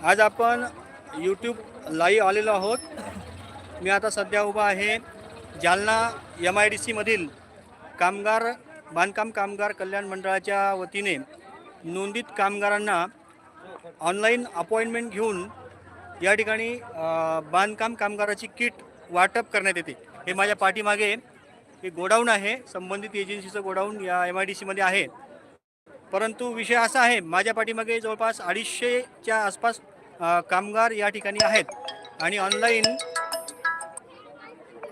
आज आपण YouTube live आलेलो आहोत. मी आता सध्या उभा आहे जालना एम आय डी सीमधील कामगार बांधकाम कामगार कल्याण मंडळाच्या वतीने नोंदित कामगारांना ऑनलाईन अपॉइंटमेंट घेऊन या ठिकाणी बांधकाम कामगाराची किट वाटप करण्यात येते. हे माझ्या पाठीमागे हे गोडाऊन आहे. संबंधित एजन्सीचं गोडाऊन या एम आय डी सीमध्ये आहे. परंतु विषय असा आहे माझ्या पाठीमागे जवळपास अडीचशेच्या आसपास कामगार या ठिकाणी आहेत. आणि ऑनलाईन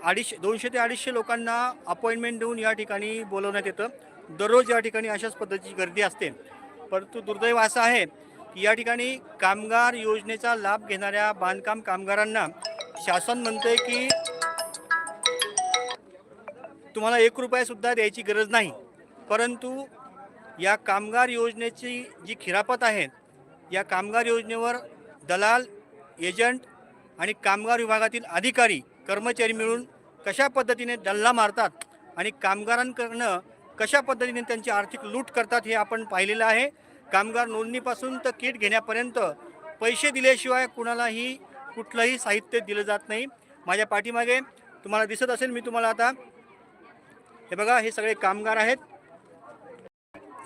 अडीचशे दोनशे ते अडीचशे लोकांना अपॉइंटमेंट देऊन या ठिकाणी बोलवण्यात येतं. दररोज या ठिकाणी अशाच पद्धतीची गर्दी असते. परंतु दुर्दैव असं आहे की या ठिकाणी कामगार योजनेचा लाभ घेणाऱ्या बांधकाम कामगारांना शासन म्हणतंय की तुम्हाला एक रुपयासुद्धा द्यायची गरज नाही. परंतु या कामगार योजनेची जी खिरापत आहे या कामगार योजनेवर दलाल एजंट आणि कामगार विभागातील अधिकारी कर्मचारी मिळून कशा पद्धतीने दल्ला मारतात आणि कामगारांकडनं कशा पद्धतीने त्यांची आर्थिक लूट करतात हे आपण पाहिलेलं आहे. कामगार नोंदणीपासून तर किट घेण्यापर्यंत पैसे दिल्याशिवाय कुणालाही कुठलंही साहित्य दिलं जात नाही. माझ्या पाठीमागे तुम्हाला दिसत असेल मी तुम्हाला आता हे बघा हे सगळे कामगार आहेत.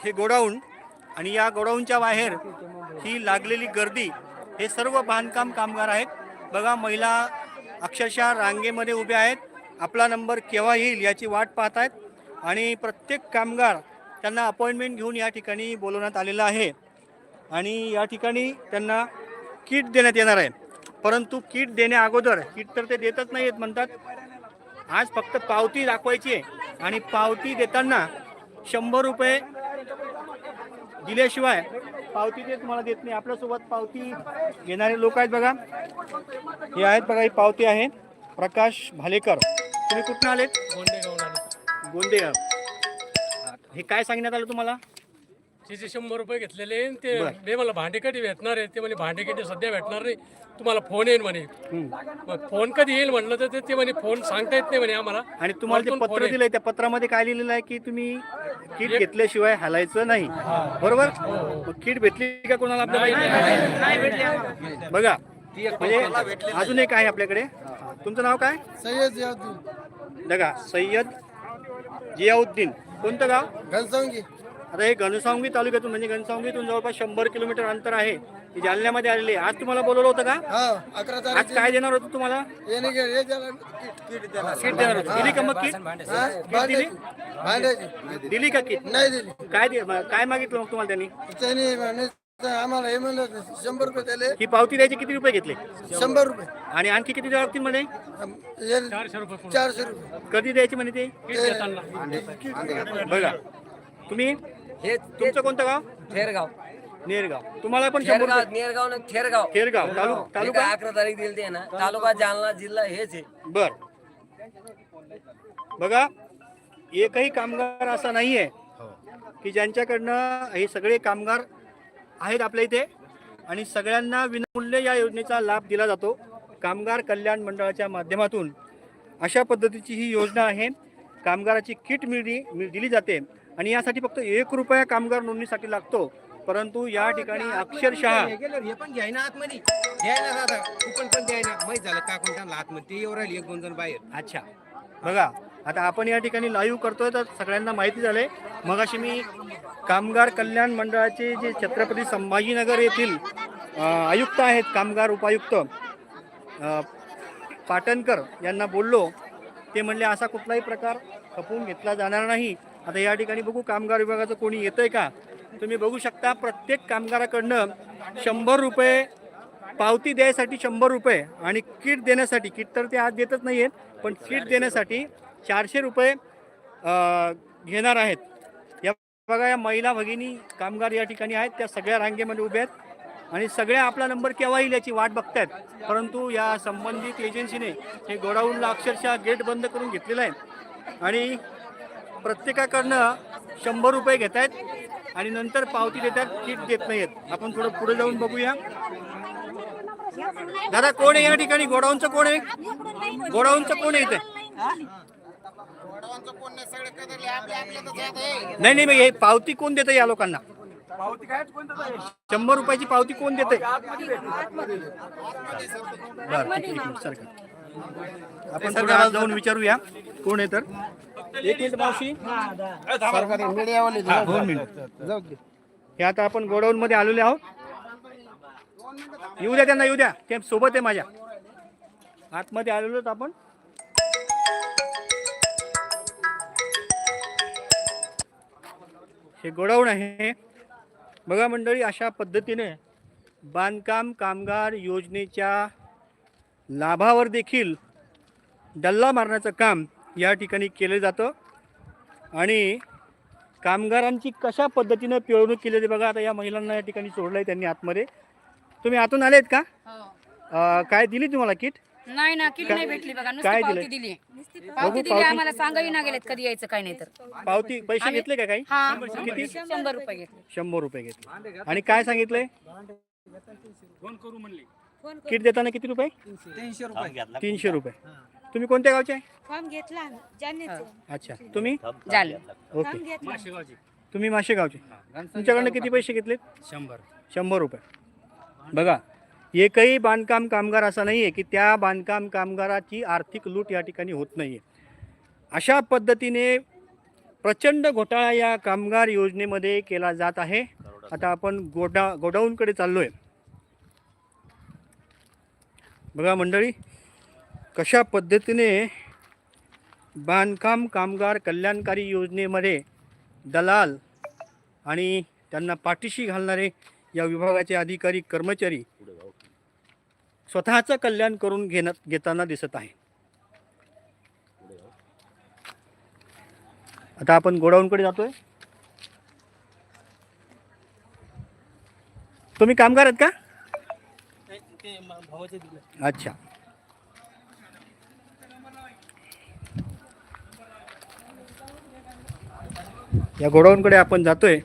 हे गोडाऊन आणि या गोडाऊनच्या बाहेर ही लागलेली गर्दी हे सर्व बांधकाम कामगार आहेत. बघा महिला अक्षरशः रांगेमध्ये उभ्या आहेत. आपला नंबर केव्हा येईल याची वाट पाहत आहेत आणि प्रत्येक कामगार त्यांना अपॉइंटमेंट घेऊन या ठिकाणी बोलवण्यात आलेलं आहे. आणि या ठिकाणी त्यांना किट देण्यात येणार आहे. परंतु किट देण्या अगोदर किट तर ते देतच नाही आहेत म्हणतात. आज फक्त पावती दाखवायची आहे. आणि पावती देताना शंभर रुपये दिल्याशिवाय पावती ते तुम्हाला देत नाही. आपल्यासोबत पावती घेणारे लोक आहेत बघा. हे आहेत बघा ही पावती आहे. प्रकाश भालेकर. तुम्ही कुठून आलेत? गोंदेगाव. हे काय सांगण्यात आलं तुम्हाला? तिचे शंभर रुपये घेतलेले आणि ते. मी मला भांडेकटी भेटणार आहे? ते म्हणे भांडेकटी सध्या भेटणार नाही. तुम्हाला फोन येईल म्हणे. मग फोन कधी येईल म्हणलं तर ते- ते म्हणे फोन सांगता येत नाही म्हणे आम्हाला. आणि तुम्हाला जे पत्र. दिलंय त्या पत्रामध्ये काय लिहिलेलं आहे की तुम्ही किट घेतल्याशिवाय हालायचं नाही? बरोबर? मग किट भेटली का कोणाला बघा म्हणजे अजून एक आहे आपल्याकडे. तुमचं नाव काय? सय्यद बघा सय्यद जियाउद्दीन. कोणतं गाव? घनसावंगी. आता हे घनसावंगी तालुक्यातून म्हणजे घनसावंगीतून जवळपास शंभर किलोमीटर अंतर आहे. हे जालन्यामध्ये आलेले. आज तुम्हाला बोलवलं होतं का? हा अकरा आज तारीख काय देणार होतं तुम्हाला? हे किट किट देणार. किट देणार होतं. दिली का मग किट? हा? किट दिली? भांड्याची. भांड्याची दिली का किट? नाही दिली. काय दे- काय मागितलं मग तुम्हाला त्यांनी? त्यांनी म्हणे, आम्हाला हे म्हणलं शंभर रुपये दिले ही पावती द्यायची किती रुपये घेतले? शंभर रुपये. आणि आणखी किती द्यावं लागतील म्हणे? हे चारशे रुपये कधी द्यायची म्हणे ते? बघा. तुम्ही हे तुमचं कोणतं गाव? थेरगाव. नेरगाव. तुम्हाला पण शंभर थेरगाव रुपये नेरगाव ना थेरगाव. हे तालुका? काय अकरा तारीख दिली ते ना. तालुका जालना जिल्हा हेच आहे. बर. बघा एकही कामगार असा नाही आहे की ज्यांच्याकडनं हे सगळे कामगार आहेत आपल्या इथे आणि सगळ्यांना विनामूल्य या योजनेचा लाभ दिला जातो. कामगार कल्याण मंडळाच्या माध्यमातून अशा पद्धतीची ही योजना आहे. कामगाराची किट मिळली मिळ- दिली जाते. आणि यासाठी फक्त एक रुपया कामगार नोंदणीसाठी लागतो. परंतु या ठिकाणी अक्षरशः हे पण घ्याय ना आतमध्ये. घ्यायला दादा कुपन पण द्यायला माहीत झालं का कोण त्यांना आतमध्ये? ते येऊ राहिली एक दोन जण बाहेर. अच्छा. बघा आता आपण या ठिकाणी लाईव्ह करतोय तर सगळ्यांना माहिती झालंय. मगाशी मी कामगार कल्याण मंडळाचे जे छत्रपती संभाजीनगर येथील अ, आयुक्त आहेत कामगार उपायुक्त अ, पाटणकर यांना बोललो. ते म्हणले असा कुठलाही प्रकार खपवून घेतला जाणार नाही. आता या ठिकाणी बघू कामगार विभागाचं कोणी येतंय का? तुम्ही बघू शकता प्रत्येक कामगाराकडनं शंभर रुपये पावती द्यायसाठी शंभर रुपये आणि किट देण्यासाठी किट तर ते आज देतच नाही आहेत पण किट देण्यासाठी चारशे रुपये घेणार आहेत. या बघा या महिला भगिनी कामगार या ठिकाणी आहेत त्या सगळ्या रांगेमध्ये उभ्या आहेत आणि सगळ्या आपला नंबर केव्हा येईल याची वाट बघतायत. परंतु या संबंधित एजन्सीने हे गोडाऊनला अक्षरशः गेट बंद करून घेतलेलं आहे. आणि प्रत्येकाकडनं शंभर रुपये घेत आहेत आणि नंतर पावती देतात किट देत नाही आहेत आपण थोडं पुढे जाऊन बघूया. दादा कोण आहे या ठिकाणी? गोडाऊनचं कोण आहे? गोडाऊनचं कोण आहे इथे? नाही नाही हे पावती कोण देत या लोकांना? शंभर रुपयाची पावती कोण देते बरं ठीक आहे, आपण थोडं आत जाऊन विचारूया. कोण आहे तर? एक मिनिट मावशी. सरकारी मीडियावाले दोन मिनिट. हे आता आपण गोडाऊन मध्ये आलेले आहोत. येऊ द्या त्यांना येऊ द्या. ते सोबत आहे माझ्या. आतमध्ये आलेलो आहोत आपण. हे गोडाऊन आहे. बघा मंडळी अशा पद्धतीने बांधकाम कामगार योजनेच्या लाभावर देखील डल्ला मारण्याचं काम या ठिकाणी केलं जातं. आणि कामगारांची कशा पद्धतीनं पिळवणूक केली जाते बघा आता या महिलांना या ठिकाणी सोडलं आहे त्यांनी आतमध्ये. तुम्ही आतून आलेत का? अं, काय दिली तुम्हाला किट? नाही ना किती नाही भेटली बघा नुसती काय पावती दिलंय? दिली. बघू, पावती दिली पावती. आम्हाला सांगावी ना गेलेत कधी यायचं काय नाही तर. पावती पैसे घेतले का काही? हा. किती? शंभर रुपये घेतले. शंभर रुपये घेतले. आणि काय सांगितलंय? किट देताना किती रुपये? तीनशे रुपये. तीनशे रुपये. तुम्ही कोणत्या गावचे आहे? फॉर्म घेतला अच्छा तुम्ही? झालं ओके. तुम्ही माशेगावचे. तुमच्याकडनं किती पैसे घेतले शंभर. शंभर रुपये. बघा एकही बांधकाम कामगार असा नाही आहे की त्या बांधकाम कामगाराची आर्थिक लूट या ठिकाणी होत नाही आहे अशा पद्धतीने प्रचंड घोटाळा या कामगार योजनेमध्ये केला जात आहे. आता आपण गोडा गोडाऊनकडे चाललो आहे बघा मंडळी कशा पद्धतीने बांधकाम कामगार कल्याणकारी योजनेमध्ये दलाल आणि त्यांना पाठीशी घालणारे या विभागाचे अधिकारी कर्मचारी स्वतःचं कल्याण करून घेण्यात घेताना दिसत आहे. आता आपण गोडाऊनकडे जातोय. तुम्ही कामगार आहेत का? अच्छा. या गोडाऊनकडे आपण जातोय.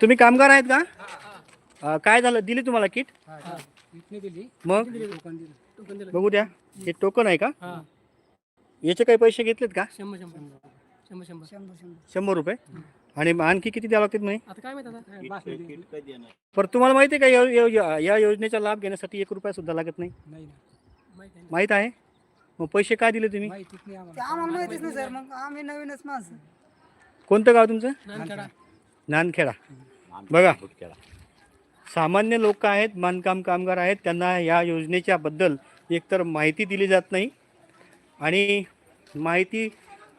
तुम्ही कामगार आहेत का? अं, काय झालं? दिली तुम्हाला किट? मग? बघू द्या. हे टोकन आहे का? याचे काही पैसे घेतलेत का? शंभर रुपये? आणि आणखी किती द्यावं लागतात म्हणे? पर तुम्हाला माहिती आहे का या- या- या- या योजनेचा लाभ घेण्यासाठी एक रुपया सुद्धा लागत नाही? माहीत आहे मग पैसे काय दिले तुम्ही? ते आम्हाला माहितीच नाही सर. मग आम्ही नवीनच माणसं. कोणतं गाव तुमचं? नानखेडा. बघा. सामान्य लोक आहेत बांधकाम कामगार आहेत त्यांना या योजनेच्या बद्दल एकतर माहिती दिली जात नाही. आणि माहिती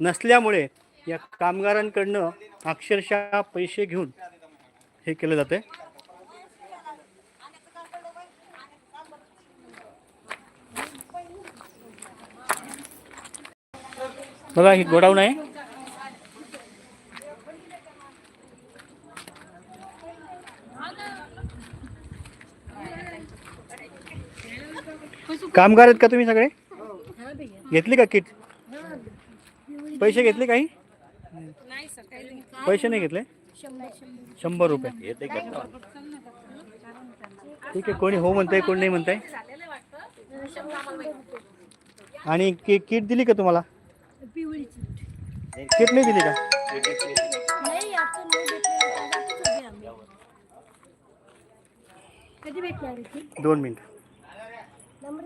नसल्यामुळे या कामगारांकडनं अक्षरशः पैसे घेऊन हे केलं जातं बघा ही गोडाऊन आहे. कामगार आहेत का तुम्ही सगळे? घेतली का किट? पैसे घेतले काही? पैसे नाही घेतले? शंभर रुपये. ठीक आहे कोणी हो म्हणताय कोणी नाही म्हणताय? आणि कि किट दिली का तुम्हाला? किट नाही दिली का? कधी भेटणार दोन मिनिट. नंबर